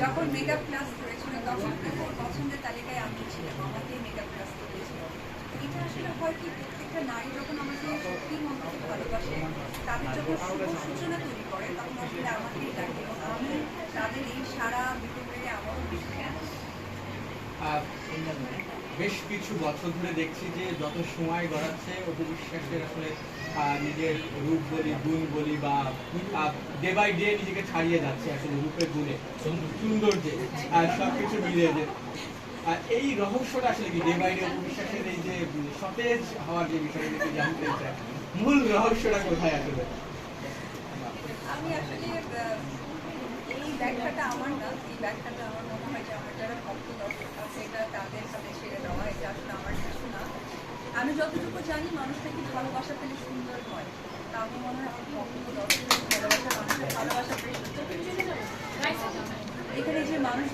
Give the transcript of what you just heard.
যখন makeup class করেছিল, তখন ওর পছন্দের তালিকায় আমি ছিলাম আমাকে মেকআপ ক্লাস করেছিল এটা আসলে হয় কি, প্রত্যেকটা নারী যখন আমাকে সত্যি ভালোবাসে, তাদের যখন শুভ সূচনা তৈরি করে তখন আসলে আমাকেই ডাকে এবং আমি তাদের এই সারা বিপরীতে আমারও বেশি আহ, বেশ কিছু বছর ধরে দেখছি যে যত সময় গড়াচ্ছে অপু বিশ্বাসের আসলে নিজের রূপ বলি, গুণ বলি বা ডে বাই ডে নিজেকে ছাড়িয়ে যাচ্ছে আসলে রূপের গুণে, সৌন্দর্যে সব কিছু মিলিয়ে যে এই রহস্যটা আসলে কি ডে বাই ডে অপু বিশ্বাসের এই যে সতেজ হওয়ার যে বিষয়টা জানতে চাই? মূল রহস্যটা কোথায় আসলে? আমি আসলে এই ব্যাখ্যাটা আমার না, এই ব্যাখ্যাটা আমার মনে হয় যে আমার যারা ভক্ত দর্শক আছে এটা তাদের সাথে ছেড়ে দেওয়া এটা আসলে আমার কিছু না আমি যতটুকু জানি মানুষটাকে ভালোবাসা পেলে সুন্দর হয় তা আমি মনে হয় দর্শক ভালোবাসা, মানুষের ভালোবাসা সুন্দর। এখানে যে মানুষ